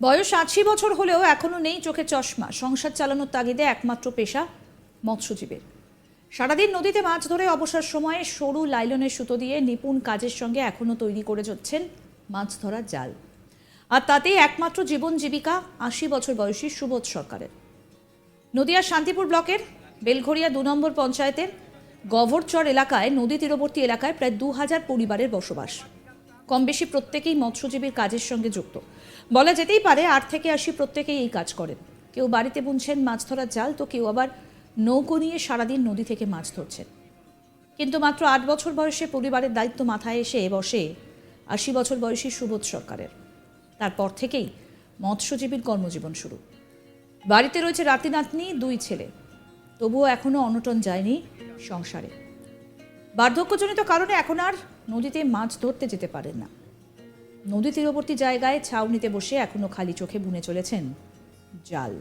বয়স আশি বছর হলেও এখনও নেই চোখে চশমা। সংসার চালানোর তাগিদে একমাত্র পেশা মৎস্যজীবীর। সারাদিন নদীতে মাছ ধরে অবসর সময়ে সরু লাইলনের সুতো দিয়ে নিপুণ কাজের সঙ্গে এখনও তৈরি করে যাচ্ছেন মাছ ধরার জাল। আর তাতেই একমাত্র জীবন জীবিকা আশি বছর বয়সী সুবোধ সরকারের। নদিয়ার শান্তিপুর ব্লকের বেলঘরিয়া দু নম্বর পঞ্চায়েতের গভরচর এলাকায় নদী তীরবর্তী এলাকায় প্রায় দু হাজার পরিবারের বসবাস। কম বেশি প্রত্যেকেই মৎস্যজীবীর কাজের সঙ্গে যুক্ত। বলা যেতেই পারে, আট থেকে আশি প্রত্যেকেই এই কাজ করেন। কেউ বাড়িতে বুনছেন মাছ ধরার জাল, তো কেউ আবার নৌকো নিয়ে সারাদিন নদী থেকে মাছ ধরছেন। কিন্তু মাত্র আট বছর বয়সে পরিবারের দায়িত্ব মাথায় এসে বসে আশি বছর বয়সী সুবোধ সরকারের। তারপর থেকেই মৎস্যজীবীর কর্মজীবন শুরু। বাড়িতে রয়েছে রাতি নাতনি, দুই ছেলে। তবুও এখনও অনটন যায়নি সংসারে। বার্ধক্যজনিত কারণে এখন আর নদীতে মাছ ধরতে যেতে পারেন না। নদী তীরবর্তী জায়গায় ছাউনিতে বসে এখনও খালি চোখে বুনে চলেছেন জাল।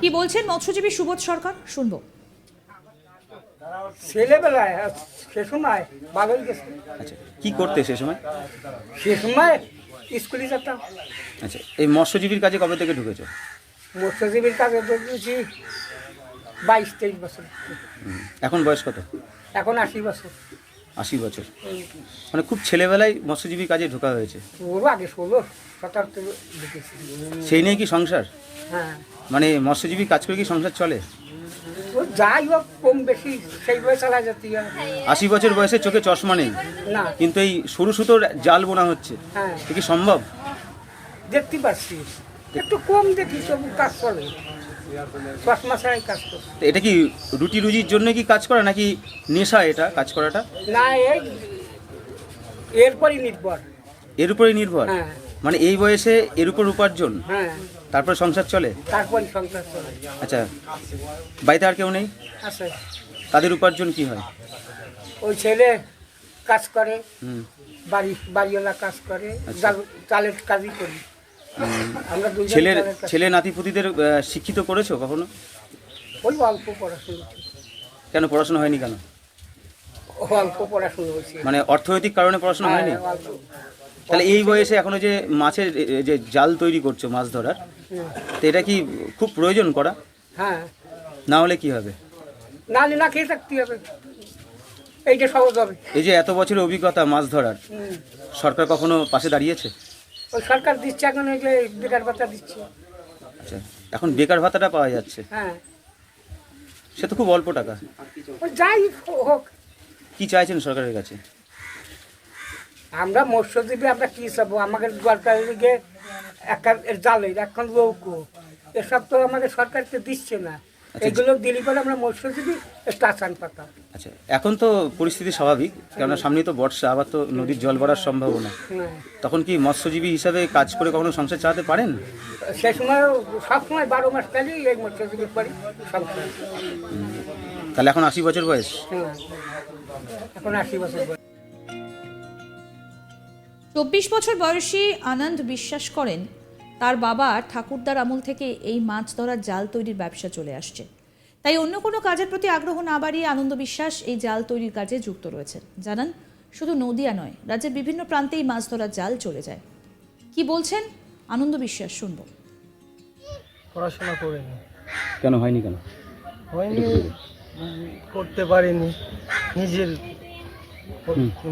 কি বলছেন মৎস্যজীবী সুবোধ সরকার? শুনব। ছেলেবেলায় সে সময় গেছে। আচ্ছা কি করতে সে সময়? সে সময় স্কুলে যেতাম। আচ্ছা এই মৎস্যজীবীর কাজে কবে থেকে ঢুকেছো? মৎস্যজীবীর কাজে ধরেছি বাইশ তেইশ বছর। এখন বয়স কত? এখন আশি বছর। আশি বছর। মানে খুব ছেলেবেলায় মৎস্যজীবী কাজে ঢোকা হয়েছে। ওরও আগে ষোলো সতেরো সেই নিয়ে কি সংসার? হ্যাঁ। মানে মৎস্যজীবী কাজ করে কি সংসার চলে? যাই হোক কম বেশি সেইভাবে চালা যেতে আশি বছর বয়সে চোখে চশমা নেই। না। কিন্তু এই সরু সুতোর জাল বোনা হচ্ছে। হ্যাঁ। কি সম্ভব? দেখতে পাচ্ছি। একটু কম দেখি তবু কাজ চলে। চশমা ছাড়াই কাজ করে এটা কি রুটি রুজির জন্য কি কাজ করা নাকি নেশা এটা কাজ করাটা? না এই এরপরই নির্ভর। এর উপরে নির্ভর? হ্যাঁ। মানে এই বয়সে এর উপর উপার্জন? হ্যাঁ। তারপর সংসার চলে? তারপরই সংসার চলে। আচ্ছা বাড়িতে আর কেউ নেই? আছে। তাদের উপার্জন কি হয়? ওই ছেলে কাজ করে হুম। বাড়ি বাড়িওয়ালা কাজ করে আচ্ছা। জাল- চালের কাজই করি। ছেলের ছেলে নাতিপুতিদের শিক্ষিত করেছ কখনো? ওই অল্প পড়াশুনো কেন পড়াশোনা হয়নি কেন? অল্প পড়াশুনো হয়েছে মানে অর্থনৈতিক কারণে পড়াশোনা হয়নি? হ্যাঁ, তাহলে এই বয়সে এখনও যে মাছের যে জাল তৈরি করছ মাছ ধরার তো এটা কি খুব প্রয়োজন করা? হ্যাঁ। না হলে কি হবে? নালে না খেয়ে থাকতে হবে। এইটা সহজ হবে। এই যে এত বছরের অভিজ্ঞতা মাছ ধরার সরকার কখনো পাশে দাঁড়িয়েছে? ওই সরকার দিচ্ছে এখন যে বেকার ভাতা দিচ্ছে। আচ্ছা এখন বেকার ভাতাটা পাওয়া যাচ্ছে? হ্যাঁ। সে তো খুব অল্প টাকা। ওই যাই হোক। কি চাইছেন সরকারের কাছে? আমরা মৎস্যজীবী আমরা কি চাবো? আমাদের দরকার লিগে একটা জালের এখন লৌকো। এসব তো আমাদের সরকারকে দিচ্ছে না। এগুলো দিলি পরে আমরা মৎস্যজীবী স্টেশন পাতাম আচ্ছা এখন তো পরিস্থিতি স্বাভাবিক কেননা সামনে তো বর্ষা আবার তো নদীর জল বাড়ার সম্ভাবনা। হ্যাঁ। তখন কি মৎস্যজীবী হিসাবে কাজ করে কখনো সংসার চালাতে পারেন? সে সময় সব সময় বারো মাস কালই এই মৎস্যজীবী করি সংসার। তাহলে এখন আশি বছর বয়স। হ্যাঁ এখন আশি বছর বয়স। চব্বিশ বছর বয়সী আনন্দ বিশ্বাস করেন তার বাবা ঠাকুরদার আমল থেকে এই মাছ ধরার জাল তৈরির ব্যবসা চলে আসছে। তাই অন্য কোনো কাজের প্রতি আগ্রহ না বাড়িয়ে আনন্দ বিশ্বাস এই জাল তৈরির কাজে যুক্ত রয়েছেন জানান শুধু নদিয়া নয় রাজ্যের বিভিন্ন প্রান্তেই মাছ ধরার জাল চলে যায়। কি বলছেন? আনন্দ বিশ্বাস শুনব। পড়াশোনা করিনি। কেন হয়নি কেন? হয়নি করতে পারিনি। নিজের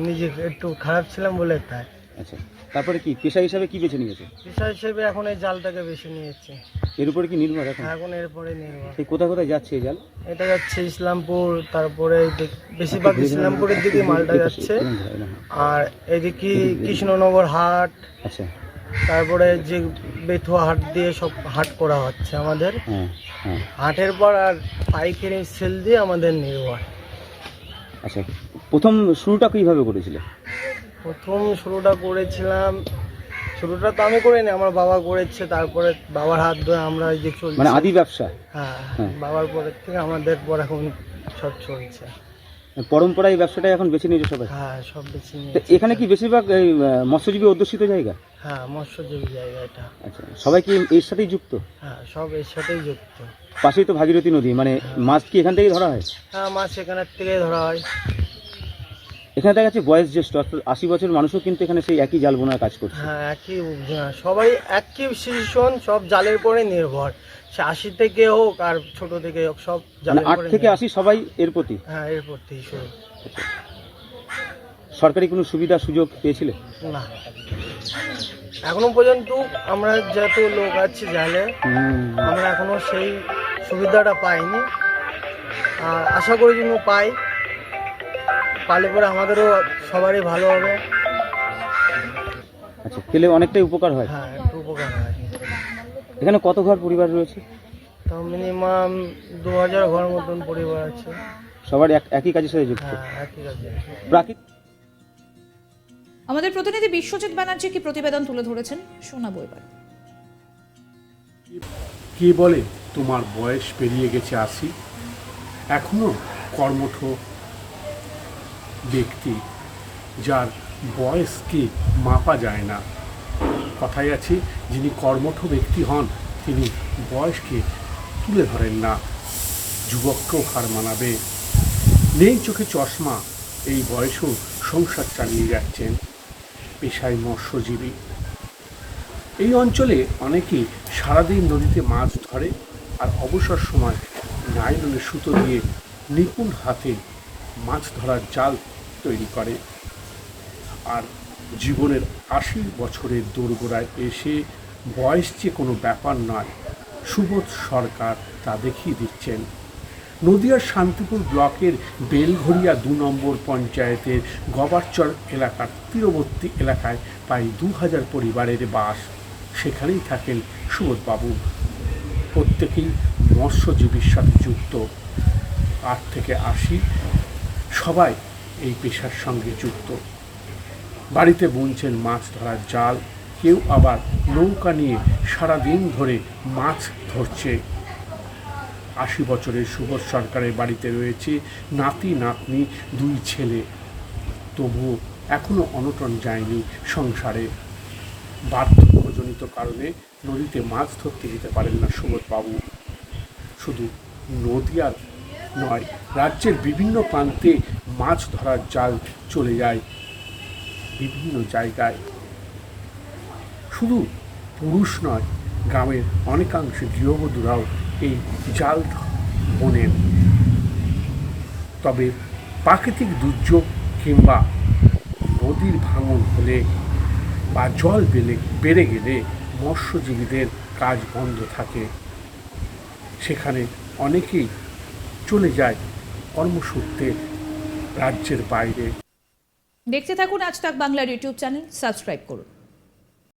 নিজে একটু খারাপ ছিলাম বলে তাই। আচ্ছা। তারপরে কি পেশা হিসাবে কি বেছে নিয়েছে? পেশা হিসেবে এখন এই জালটাকে বেছে নিয়েছে। এর উপরে কি নির্ভর এখন? এখন এরপরে নির্ভর। এই কোথায় কোথায় যাচ্ছে এই জাল? এটা যাচ্ছে ইসলামপুর তারপরে এদিক- বেশিরভাগ ইসলামপুরের দিকে মালটা যাচ্ছে। আর এদিকে কৃষ্ণনগর হাট। আচ্ছা। তারপরে যে বেথুয়া হাট দিয়ে সব হাট করা হচ্ছে আমাদের। হ্যাঁ হ্যাঁ। হাটের পর আর পাইকারি সেল দিয়ে আমাদের নির্ভর। আচ্ছা প্রথম শুরুটা কীভাবে করেছিলে? প্রথম শুরুটা করেছিলাম শুরুটা তো আমি করিনি আমার বাবা করেছে তারপরে বাবার হাত ধরে আমরা এই যে চলছি। মানে আদি ব্যবসা? হ্যাঁ হ্যাঁ। বাবার পরের থেকে আমাদের পর এখন সব চলছে। পরম্পরা এই ব্যবসাটাই এখন বেছে নিয়েছে সবাই? হ্যাঁ সব বেশি তো নিয়ে এখানে কি বেশিরভাগ এই মৎস্যজীবী অধ্যুষিত জায়গা? হ্যাঁ মৎস্যজীবী জায়গা এটা। আচ্ছা সবাই কি এর সাথেই যুক্ত? হ্যাঁ সব এর সাথেই যুক্ত। পাশেই তো ভাগীরথী নদী মানে মাছ কি এখান থেকেই ধরা হয়? হ্যাঁ মাছ এখানের থেকেই ধরা হয়। এখানে দেখা যাচ্ছে বয়স জ্যেষ্ঠ অর্থাৎ আশি বছর মানুষও কিন্তু এখানে সেই একই জাল বোনার কাজ করছে। হ্যাঁ একই হ্যাঁ, সবাই একই সিচুয়েশন সব জালের পরে নির্ভর। সে আশি থেকে হোক আর ছোট থেকে হোক সব মানে জালের আট পরে থেকে নির্ভর। আশি সবাই এর প্রতি? হ্যাঁ এর প্রতি শুরু সরকারি কোনো সুবিধা সুযোগ পেয়েছিলে? না। এখনও পর্যন্ত আমরা যত লোক আছি জালে আমরা এখনও সেই সুবিধাটা পাইনি। আর আশা করি যেন পাই। পালে পরে আমাদেরও সবারই ভালো হবে। আচ্ছা পেলে অনেকটাই উপকার হয়। হ্যাঁ একটু উপকার হয়। এখানে কত ঘর পরিবার রয়েছে? তো মিনিমাম দু হাজার ঘর মতন পরিবার আছে। সবার এক- একই কাজের সাথে যুক্ত? হ্যাঁ একই আছে প্রাকৃতিক আমাদের প্রতিনিধি বিশ্বজিৎ ব্যানার্জি কি প্রতিবেদন তুলে ধরেছেন? শোনাবো এবার। কে বলে? তোমার বয়স পেরিয়ে গেছে আশি। এখনও কর্মঠ ব্যক্তি, যার বয়সকে মাপা যায় না। কথায় আছে, যিনি কর্মঠ ব্যক্তি হন, তিনি বয়সকে তুলে ধরেন না, যুবককেও হার মানাবে। নেই চোখে চশমা, এই বয়সেও সংসার চালিয়ে যাচ্ছেন পেশায় মৎস্যজীবী। এই অঞ্চলে অনেকেই সারাদিন নদীতে মাছ ধরে আর অবসর সময় নাইলনের সুতো দিয়ে নিপুণ হাতে মাছ ধরার জাল তৈরি করে। আর জীবনের আশি বছরের দোরগোড়ায় এসে বয়স যে কোনো ব্যাপার নয়, সুবোধ সরকার তা দেখিয়ে দিচ্ছেন। নদিয়ার শান্তিপুর ব্লকের বেলঘরিয়া দু নম্বর পঞ্চায়েতের গবারচর এলাকার তীরবর্তী এলাকায় প্রায় দু হাজার পরিবারের বাস। সেখানেই থাকেন সুবোধবাবু। প্রত্যেকেই মৎস্যজীবীর সাথে যুক্ত। আট থেকে আশি সবাই এই পেশার সঙ্গে যুক্ত। বাড়িতে বুনছেন মাছ ধরার জাল, কেউ আবার নৌকা নিয়ে সারাদিন ধরে মাছ ধরছে। আশি বছরের সুবোধ সরকারের বাড়িতে রয়েছে নাতি, নাতনি, দুই ছেলে। তবুও এখনও অনটন যায়নি সংসারে। বার্ধক্যজনিত কারণে নদীতে মাছ ধরতে যেতে পারেন না সুবোধবাবু। শুধু নদীয়ার নয়। রাজ্যের বিভিন্ন প্রান্তে মাছ ধরার জাল চলে যায়। বিভিন্ন জায়গায়। শুধু পুরুষ নয়, গ্রামের অনেকাংশে গৃহবধূরাও এই জাল বোনেন। তবে প্রাকৃতিক দুর্যোগ কিংবা নদীর ভাঙন হলে বা জল বেড়ে বেড়ে গেলে মৎস্যজীবীদের কাজ বন্ধ থাকে। সেখানে অনেকেই চলে যায় কর্মসূত্রে রাজ্যের বাইরে। দেখতে থাকুন আজ তাক বাংলার ইউটিউব চ্যানেল সাবস্ক্রাইব করুন।